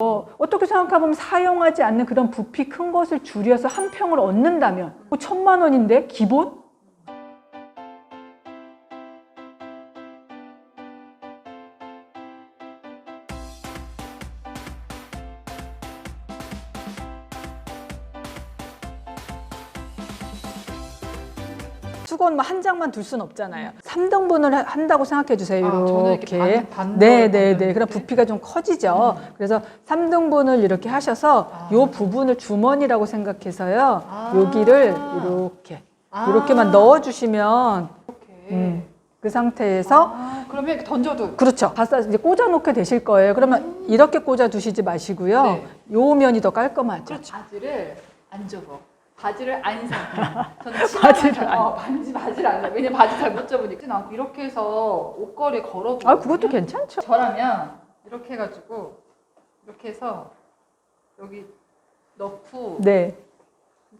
어, 어떻게 생각해보면 사용하지 않는 그런 부피 큰 것을 줄여서 한 평을 얻는다면 뭐 천만 원인데 기본? 뭐 한 장만 둘 수는 없잖아요. 3등분을 한다고 생각해 주세요. 아, 저는 이렇게. 이렇게 반- 반 네, 네, 네. 그럼? 부피가 좀 커지죠. 그래서 3등분을 이렇게 하셔서 아. 요 부분을 주머니라고 생각해서요. 아. 여기를 이렇게 아. 이렇게만 넣어 주시면 이렇게. 음, 그 상태에서 아, 그러면 이렇게 던져도 그렇죠. 바싹 이제 꽂아 놓게 되실 거예요. 그러면 이렇게 꽂아 두시지 마시고요. 네. 요 면이 더 깔끔하죠. 그렇죠. 바지를 안 접어. 바지를 안 사. 저는 바지를 바지를 안 어, 바지 바지를 안 사. 왜냐 면 바지 잘 못 접으니까. 않고 이렇게 해서 옷걸이 걸어도. 아, 그것도 괜찮죠. 저라면 이렇게 해가지고 이렇게 해서 여기 넣고 네.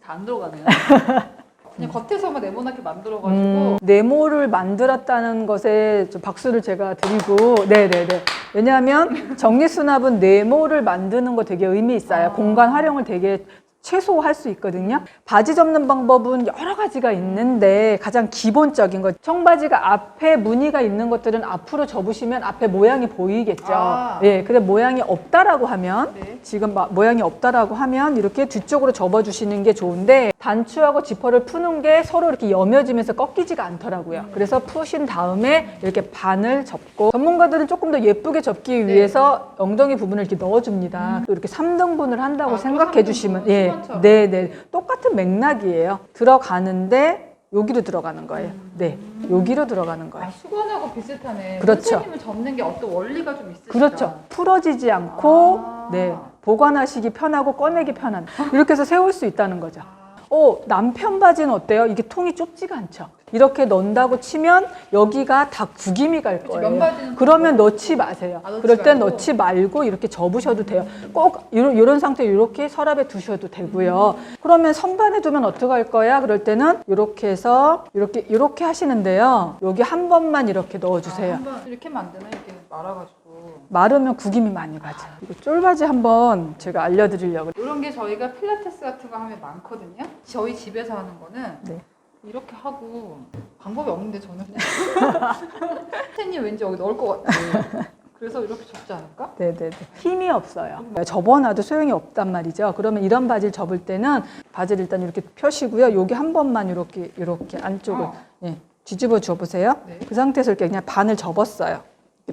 다 안 들어가네요. 그냥 겉에서만 네모나게 만들어가지고 음, 네모를 만들었다는 것에 좀 박수를 제가 드리고, 네네네. 왜냐하면 정리수납은 네모를 만드는 거 되게 의미 있어요. 아. 공간 활용을 되게 최소화할 수 있거든요. 바지 접는 방법은 여러 가지가 있는데 가장 기본적인 것 청바지가 앞에 무늬가 있는 것들은 앞으로 접으시면 앞에 모양이 보이겠죠. 아. 예, 근데 모양이 없다라고 하면 네. 지금 마- 모양이 없다라고 하면 이렇게 뒤쪽으로 접어주시는 게 좋은데 단추하고 지퍼를 푸는 게 서로 이렇게 여며지면서 꺾이지가 않더라고요. 그래서 푸신 다음에 이렇게 반을 접고 전문가들은 조금 더 예쁘게 접기 네. 위해서 엉덩이 부분을 이렇게 넣어줍니다. 또 이렇게 3등분을 한다고 아, 또 생각해 주시면 예, 수건처럼. 네, 네, 똑같은 맥락이에요. 들어가는데 여기로 들어가는 거예요. 네, 여기로 들어가는 거예요. 아, 수건하고 비슷하네. 그렇죠. 선생님은 접는 게 어떤 원리가 좀 있으시다. 그렇죠. 풀어지지 않고 아. 네 보관하시기 편하고 꺼내기 편한 이렇게 해서 세울 수 있다는 거죠. 아, 어 남편 바지는 어때요? 이게 통이 좁지가 않죠. 이렇게 넣는다고 치면 여기가 다 구김이 갈 거예요. 면바지는 그러면 넣지 마세요. 아, 넣지 그럴 땐 말고? 넣지 말고 이렇게 접으셔도 돼요. 꼭 이런, 이런 상태 이렇게 서랍에 두셔도 되고요. 그러면 선반에 두면 어떻게 할 거야? 그럴 때는 이렇게 해서 이렇게 이렇게 하시는데요. 여기 한 번만 이렇게 넣어주세요. 아, 한번 이렇게 만드면 이렇게 말아가지고 마르면 구김이 많이 가죠. 이거 쫄바지 한번 제가 알려드리려고. 이런 게 저희가 필라테스 같은 거 하면 많거든요. 저희 집에서 하는 거는 네. 이렇게 하고 방법이 없는데 저는 선생님 왠지 여기 넣을 것 같아. 그래서 이렇게 접지 않을까? 네네네. 힘이 없어요. 접어놔도 소용이 없단 말이죠. 그러면 이런 바지를 접을 때는 바지를 일단 이렇게 펴시고요. 여기 한 번만 이렇게 이렇게 안쪽을 어. 예, 뒤집어 줘 보세요. 네. 그 상태에서 이렇게 그냥 반을 접었어요.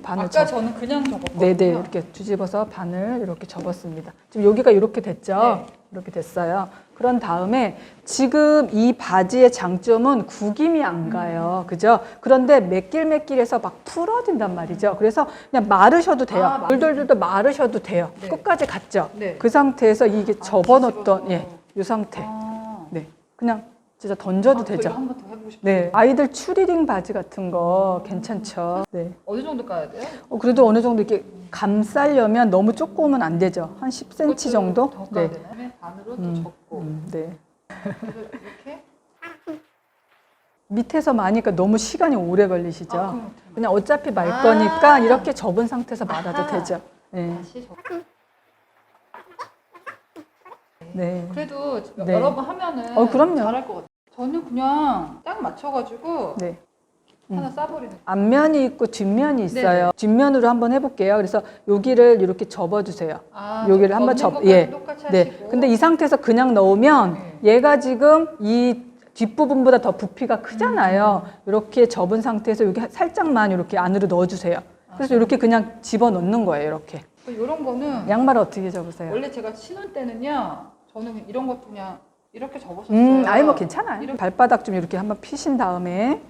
반을 아까 접. 저는 그냥 접었거든요. 네네 이렇게 뒤집어서 반을 이렇게 접었습니다. 지금 여기가 이렇게 됐죠. 네. 이렇게 됐어요. 그런 다음에 지금 이 바지의 장점은 구김이 안 가요. 음. 그죠? 그런데 매낄매낄해서 막 풀어진단 말이죠. 그래서 그냥 마르셔도 돼요. 아, 돌돌돌돌 마르셔도 돼요. 네. 끝까지 갔죠. 네. 그 상태에서 이게 접어놓던 뒤집어서. 예, 이 상태. 아. 네, 그냥 진짜 던져도 아, 저 되죠. 한번 더 해보고 싶어요. 네, 아이들 추리닝 바지 같은 거 괜찮죠. 네. 어느 정도 까야 돼요? 어, 그래도 어느 정도 이렇게 감싸려면 너무 조금은 안 되죠. 한 10cm 그것도 정도? 더 까야 네. 되나? 그다음에 반으로 또 음, 접고 음, 네. 그래서 이렇게 밑에서 마니까 너무 시간이 오래 걸리시죠. 아, 그럼 그냥 어차피 말 아. 거니까 이렇게 접은 상태에서 말아도 아하. 되죠. 네. 다시 접. 네. 그래도 네. 여러 번 하면은 어, 그럼요. 잘할 것 같아요. 저는 그냥 딱 맞춰가지고 네. 음. 하나 싸버리는. 앞면이 있고 뒷면이 있어요. 네네. 뒷면으로 한번 해볼게요. 그래서 여기를 이렇게 접어주세요. 아, 여기를 저 한번 걷는 접- 것까지 예. 똑같이 네. 하시고. 근데 이 상태에서 그냥 넣으면 네. 얘가 지금 이 뒷부분보다 더 부피가 크잖아요. 이렇게 접은 상태에서 여기 살짝만 이렇게 안으로 넣어주세요. 그래서 이렇게 그냥 집어 넣는 거예요. 이렇게. 이런 거는 양말을 어떻게 접으세요? 원래 제가 신을 때는요. 저는 이런 것도 그냥 이렇게 접었었어요. 음, 아니 뭐 괜찮아요. 이렇게. 발바닥 좀 이렇게 한번 피신 다음에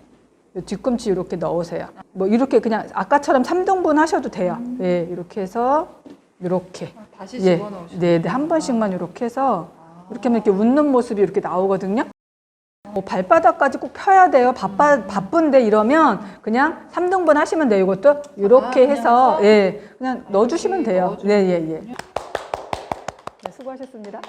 요 뒤꿈치 이렇게 넣으세요. 뭐 이렇게 그냥 아까처럼 3등분 하셔도 돼요. 예, 이렇게 해서 이렇게. 아, 다시 예, 집어넣으시고. 네, 네, 한 번씩만 이렇게 해서 아. 이렇게 하면 이렇게 웃는 모습이 이렇게 나오거든요. 뭐 발바닥까지 꼭 펴야 돼요. 바빠, 바쁜데 이러면 그냥 3등분 하시면 돼요. 이것도 이렇게 아, 해서? 예, 그냥 넣어주시면 이렇게 돼요. 넣어주면 네, 예, 예. 네, 수고하셨습니다.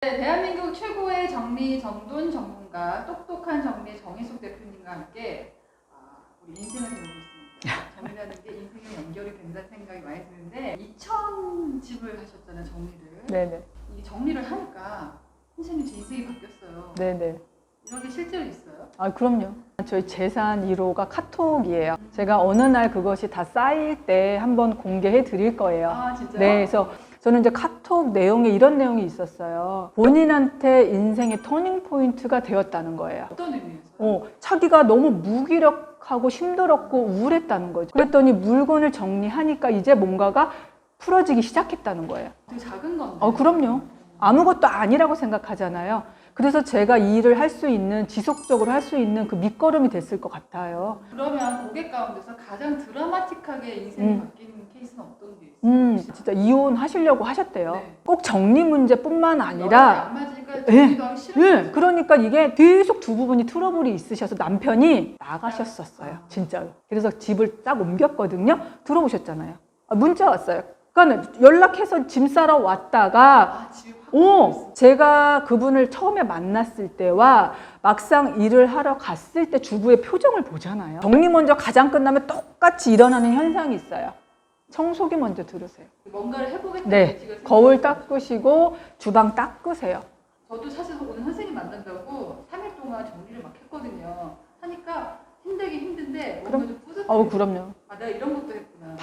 네, 대한민국 최고의 정리 정돈 전문가 똑똑한 정리 정희숙 대표님과 함께 아, 우리 인생을 배우고 있습니다. 정리라는 게 인생에 연결이 된다는 생각이 많이 드는데 2천 집을 하셨잖아요 정리를. 네네. 이 정리를 하니까 선생님 제 인생이 바뀌었어요. 네네. 이런 게 실제로 있어요? 아, 그럼요. 저희 재산 1호가 카톡이에요. 제가 어느 날 그것이 다 쌓일 때 한번 공개해 드릴 거예요. 아 진짜요? 네, 그래서 저는 이제 카톡 내용에 이런 내용이 있었어요. 본인한테 인생의 터닝 포인트가 되었다는 거예요. 어떤 의미에서? 어, 자기가 너무 무기력하고 힘들었고 우울했다는 거죠. 그랬더니 물건을 정리하니까 이제 뭔가가 풀어지기 시작했다는 거예요. 되게 작은 건데. 어, 그럼요. 아무것도 아니라고 생각하잖아요. 그래서 제가 이 일을 할 수 있는, 지속적으로 할 수 있는 그 밑거름이 됐을 것 같아요. 그러면 고객 가운데서 가장 드라마틱하게 인생이 음. 바뀌는 케이스는 어떤 게 있어요? 음, 진짜 이혼하시려고 하셨대요. 네. 꼭 정리 문제뿐만 아니라 안 맞으니까 예. 정리도 하기 싫은 예, 거죠. 그러니까 이게 계속 두 부분이 트러블이 있으셔서 남편이 나가셨었어요. 진짜로. 그래서 집을 딱 옮겼거든요. 들어오셨잖아요. 아, 문자 왔어요. 그러니까 연락해서 짐 싸러 왔다가 아, 오, 제가 그분을 처음에 만났을 때와 막상 일을 하러 갔을 때 주부의 표정을 보잖아요. 정리 먼저 가장 끝나면 똑같이 일어나는 현상이 있어요. 청소기 먼저 들으세요. 뭔가를 해보겠다는 네, 거울 닦으시고 주방 닦으세요. 저도 사실 오늘 선생님 만난다고 3일 동안 정리를 막 했거든요. 하니까 힘들긴 힘든데 뭔가 좀 뿌듯해요. 어우, 그럼요.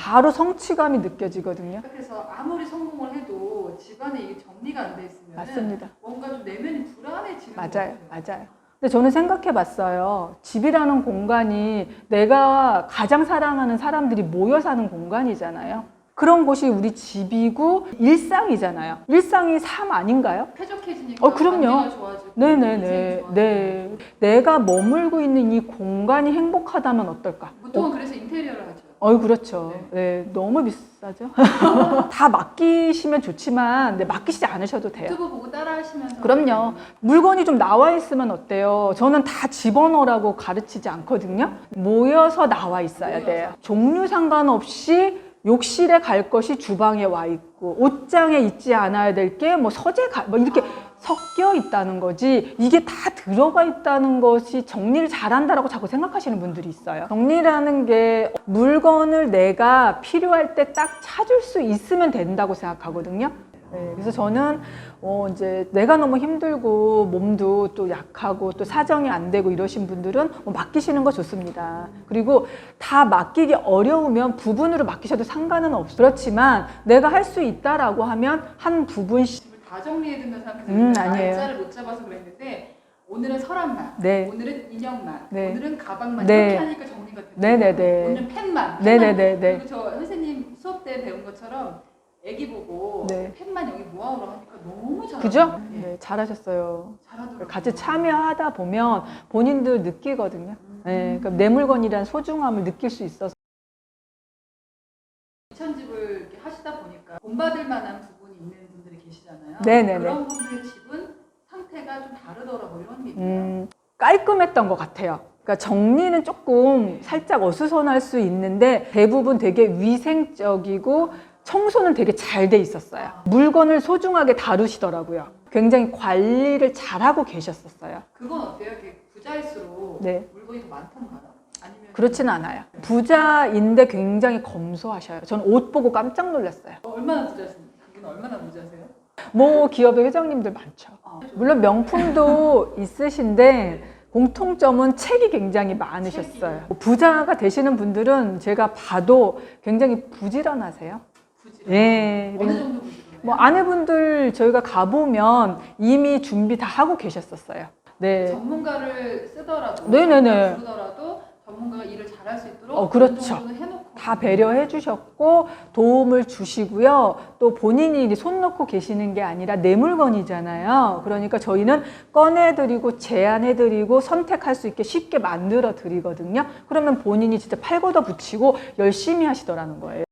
바로 성취감이 느껴지거든요. 그래서 아무리 성공을 해도 집안에 이게 정리가 안 돼 있으면 맞습니다. 뭔가 좀 내면이 불안해지는 것 맞아요, 같아요. 맞아요. 근데 저는 생각해 봤어요. 집이라는 공간이 내가 가장 사랑하는 사람들이 모여 사는 공간이잖아요. 그런 곳이 우리 집이고 일상이잖아요. 일상이 삶 아닌가요? 쾌적해지니까 어, 그럼요. 좋아지고 네네네. 인생이 좋아지고. 네. 내가 머물고 있는 이 공간이 행복하다면 어떨까? 보통은 그래서 인테리어를 하죠. 어이 그렇죠. 네, 너무 비싸죠. 다 맡기시면 좋지만 네, 맡기시지 않으셔도 돼요. 유튜브 보고 따라하시면서 그럼요. 물건이 좀 나와 있으면 어때요? 저는 다 집어넣으라고 가르치지 않거든요. 모여서 나와 있어야 모여서. 돼요. 종류 상관없이 욕실에 갈 것이 주방에 와 있고 옷장에 있지 않아야 될 게 뭐 서재 가, 뭐 이렇게 섞여 있다는 거지 이게 다 들어가 있다는 것이 정리를 잘한다라고 자꾸 생각하시는 분들이 있어요. 정리라는 게 물건을 내가 필요할 때 딱 찾을 수 있으면 된다고 생각하거든요. 네, 그래서 저는 어 이제 내가 너무 힘들고 몸도 또 약하고 또 사정이 안 되고 이러신 분들은 뭐 맡기시는 거 좋습니다. 그리고 다 맡기기 어려우면 부분으로 맡기셔도 상관은 없어요. 그렇지만 내가 할 수 있다라고 하면 한 부분씩 다 된다는 생각이 음, 아니에요. 날짜를 못 잡아서 그랬는데 오늘은 서랍만, 네. 오늘은 인형만, 네. 오늘은 가방만 네. 이렇게 하니까 정리가 되고 네네네. 오늘은 펜만, 네네네네. 펜만. 그리고 저 선생님 수업 때 배운 것처럼 애기 보고 네. 펜만 여기 모아오라 하니까 너무 잘하더라고요. 그죠? 예, 네, 잘하셨어요. 잘하더라고요. 같이 참여하다 보면 본인들 느끼거든요. 네, 그러니까 내 물건이란 소중함을 느낄 수 있어서. 이천집을 이렇게 하시다 보니까 본받을 만한 부분이 있는 분들이 계시잖아요. 네네네. 그런 분들의 집은 상태가 좀 다르더라고 이런 게 있나요? 음, 깔끔했던 것 같아요. 그러니까 정리는 조금 살짝 어수선할 수 있는데 대부분 되게 위생적이고 청소는 되게 잘 돼 있었어요. 물건을 소중하게 다루시더라고요. 굉장히 관리를 잘하고 계셨었어요. 그건 어때요? 이렇게 부자일수록 네. 물건이 더 많던가요? 아니면 그렇지는 않아요. 부자인데 굉장히 검소하셔요. 저는 옷 보고 깜짝 놀랐어요. 어, 얼마나 부자십니까? 얼마나 부자세요? 모 기업의 회장님들 많죠. 아, 물론 명품도 있으신데 공통점은 책이 굉장히 많으셨어요. 부자가 되시는 분들은 제가 봐도 굉장히 부지런하세요. 예. 어느 정도 부지런해요? 뭐 아내분들 저희가 가보면 이미 준비 다 하고 계셨었어요. 네. 전문가를 쓰더라도 네네네. 부르더라도 전문가가 일을 잘할 수 있도록 어, 그렇죠. 어느 정도는 해놓고 다 배려해 주셨고 도움을 주시고요. 또 본인이 이제 손 놓고 계시는 게 아니라 내 물건이잖아요. 그러니까 저희는 꺼내드리고 제안해드리고 선택할 수 있게 쉽게 만들어 드리거든요. 그러면 본인이 진짜 팔 걷어 붙이고 열심히 하시더라는 거예요.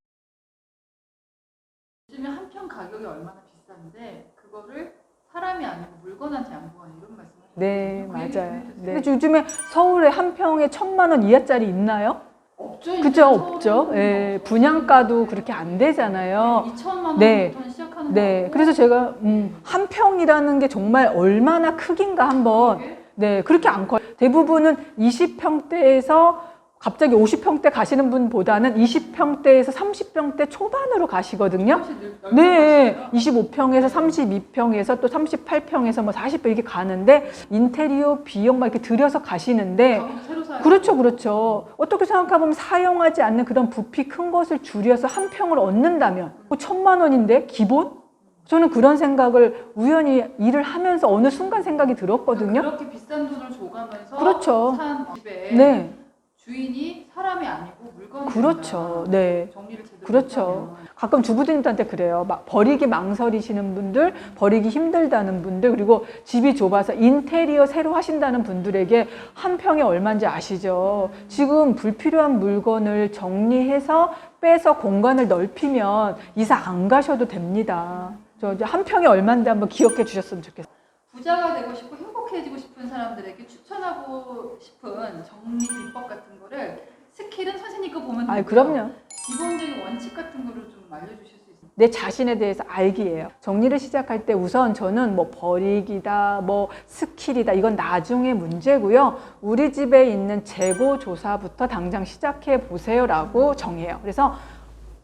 요즘에 한 편 가격이 얼마나 비싼데 그거를 사람이 아니고 물건한테 양보하는 이런 말씀을 네, 그 맞아요. 해주세요. 근데 요즘에 서울에 한 평에 천만 원 이하짜리 있나요? 없죠. 그죠, 없죠. 예, 없죠. 분양가도 그렇게 안 되잖아요. 2천만 네. 원부터 시작하는 네, 거고 그래서 제가 음, 한 평이라는 게 정말 얼마나 크긴가 한번 그게 네, 그렇게 안 커요. 대부분은 20평대에서 갑자기 50평대 가시는 분보다는 20평대에서 30평대 초반으로 가시거든요. 네, 곳이죠? 25평에서 32평에서 또 38평에서 뭐 40평 이렇게 가는데 인테리어 비용 막 이렇게 들여서 가시는데 사야 그렇죠, 그렇죠. 어떻게 생각해보면 사용하지 않는 그런 부피 큰 것을 줄여서 한 평을 얻는다면 뭐 천만 원인데 기본? 저는 그런 생각을 우연히 일을 하면서 어느 순간 생각이 들었거든요. 그렇게 비싼 돈을 줘가면서 그렇죠. 산 집에 네, 주인이 사람이 아니고 물건이 그렇죠. 네. 정리를 제대로 그렇죠. 못하면. 가끔 주부들한테 그래요. 막 버리기 망설이시는 분들, 버리기 힘들다는 분들, 그리고 집이 좁아서 인테리어 새로 하신다는 분들에게 한 평에 얼마인지 아시죠? 지금 불필요한 물건을 정리해서 빼서 공간을 넓히면 이사 안 가셔도 됩니다. 저 한 평에 얼마인데 한번 기억해 주셨으면 좋겠어요. 부자가 되고 싶고 행복해지고 싶은 사람들에게 추천하고 싶은 정리 비법 같은 거를 스킬은 선생님 거 보면 아. 그럼요. 기본적인 원칙 같은 거를 좀 알려주실 수 있어요? 내 자신에 대해서 알기예요. 정리를 시작할 때 우선 저는 뭐 버리기다, 뭐 스킬이다, 이건 나중에 문제고요. 우리 집에 있는 재고 조사부터 당장 시작해 보세요라고 정해요. 그래서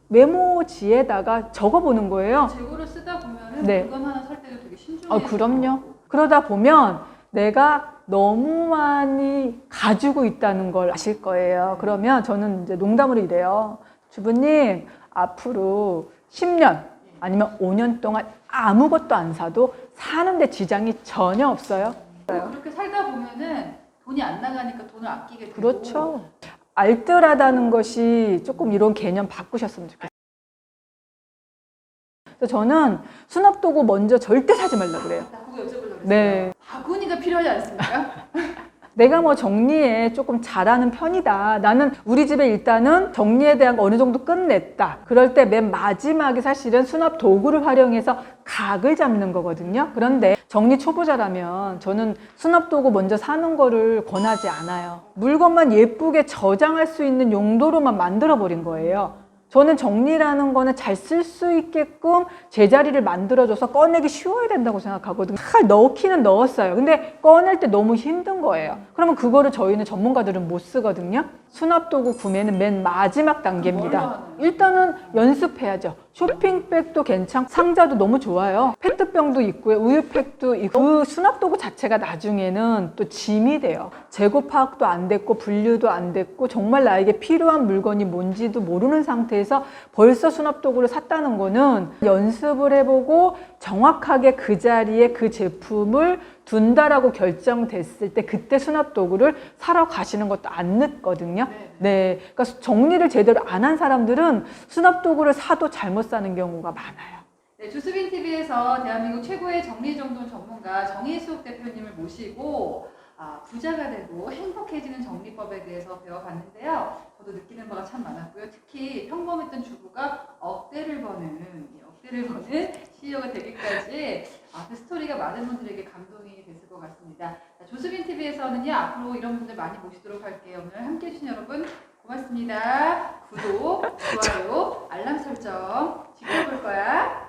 메모지에다가 적어보는 거예요. 재고를 쓰다 보면은 네. 물건 하나 살 때도 되게 신중해. 아, 그럼요. 그러다 보면 내가 너무 많이 가지고 있다는 걸 아실 거예요. 그러면 저는 이제 농담으로 이래요. 주부님, 앞으로 10년 아니면 5년 동안 아무것도 안 사도 사는데 지장이 전혀 없어요. 그렇게 살다 보면은 돈이 안 나가니까 돈을 아끼게 되고. 그렇죠. 알뜰하다는 것이 조금 이런 개념 바꾸셨으면 좋겠어요. 그래서 저는 수납 도구 먼저 절대 사지 말라 그래요. 그랬어요. 네. 바구니가 필요하지 않습니까? 내가 뭐 정리에 조금 잘하는 편이다. 나는 우리 집에 일단은 정리에 대한 거 어느 정도 끝냈다. 그럴 때 맨 마지막에 사실은 수납 도구를 활용해서 각을 잡는 거거든요. 그런데 정리 초보자라면 저는 수납 도구 먼저 사는 거를 권하지 않아요. 물건만 예쁘게 저장할 수 있는 용도로만 만들어 버린 거예요. 저는 정리라는 거는 잘 쓸 수 있게끔 제자리를 만들어줘서 꺼내기 쉬워야 된다고 생각하거든요. 잘 넣기는 넣었어요. 근데 꺼낼 때 너무 힘든 거예요. 그러면 그거를 저희는 전문가들은 못 쓰거든요. 수납도구 구매는 맨 마지막 단계입니다. 일단은 연습해야죠. 쇼핑백도 괜찮고 상자도 너무 좋아요. 페트병도 있고요. 우유팩도 있고 그 수납도구 자체가 나중에는 또 짐이 돼요. 재고 파악도 안 됐고 분류도 안 됐고 정말 나에게 필요한 물건이 뭔지도 모르는 상태에서 벌써 수납도구를 샀다는 거는 연습을 해보고 정확하게 그 자리에 그 제품을 둔다라고 결정됐을 때 그때 수납 도구를 사러 가시는 것도 안 늦거든요. 네. 네. 그러니까 정리를 제대로 안 한 사람들은 수납 도구를 사도 잘못 사는 경우가 많아요. 네, 조수빈 TV에서 대한민국 최고의 정리 정돈 전문가 정희숙 대표님을 모시고 아, 부자가 되고 행복해지는 정리법에 대해서 배워봤는데요. 저도 느끼는 바가 참 많았고요. 특히 평범했던 주부가 억대를 버는 이 억대를 버는 CEO가 되기까지 아, 그 스토리가 많은 분들에게 감동이 됐을 것 같습니다. 자, 조수빈 TV에서는요 앞으로 이런 분들 많이 모시도록 할게요. 오늘 함께해 주신 여러분 고맙습니다. 구독, 좋아요, 알람 설정 지켜볼 거야.